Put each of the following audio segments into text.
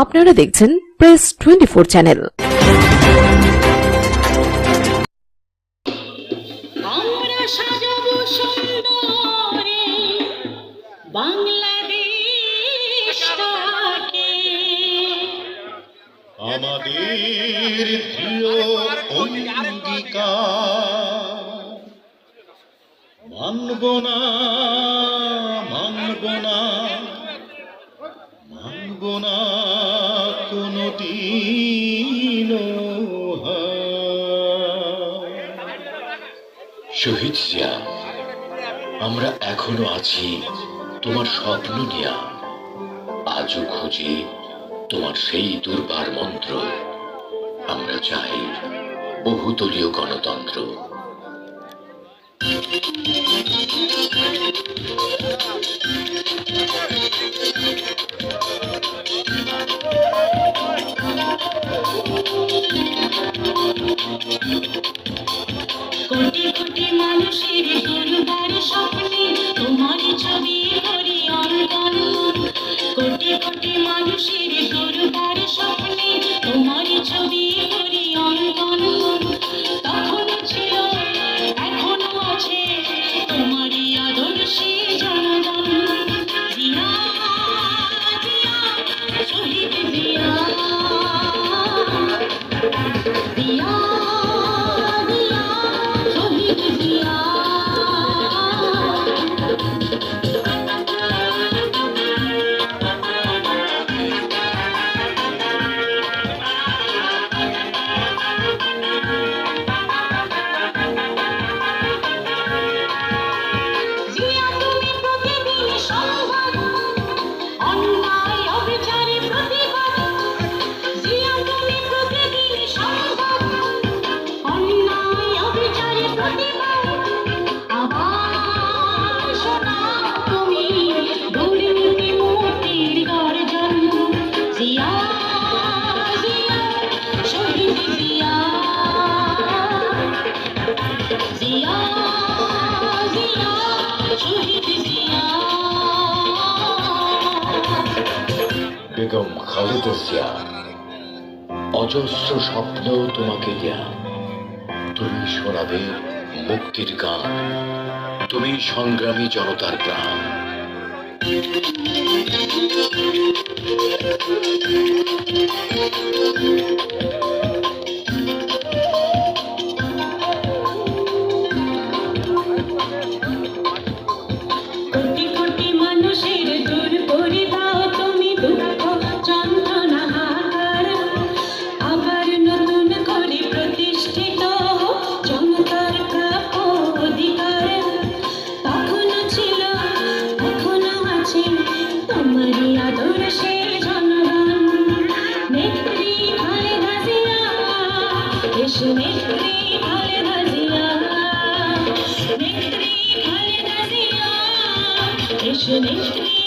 আপনারা দেখছেন press twenty four channel আমাদের মানব না মানব না মানব না। শহীদ জিয়া, আমরা এখনও আছি তোমার স্বপ্ন নিয়া। আজও খুঁজি তোমার সেই দুর্বার মন্ত্র। আমরা চাই বহুতলীয় গণতন্ত্র। বেগম খালেদা জিয়া অজস্র স্বপ্ন তোমাকে দেয়া তুমি শোনাবে মুক্তির গান। তুমি সংগ্রামী জনতার প্রাণ। Thank you.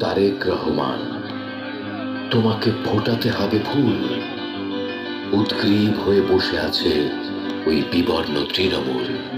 তারেক রহমান তোমাকে ফোটাতে হবে ভুল উদ্গ্রীব হয়ে বসে আছে ওই বিবর্ণ তৃণমূল।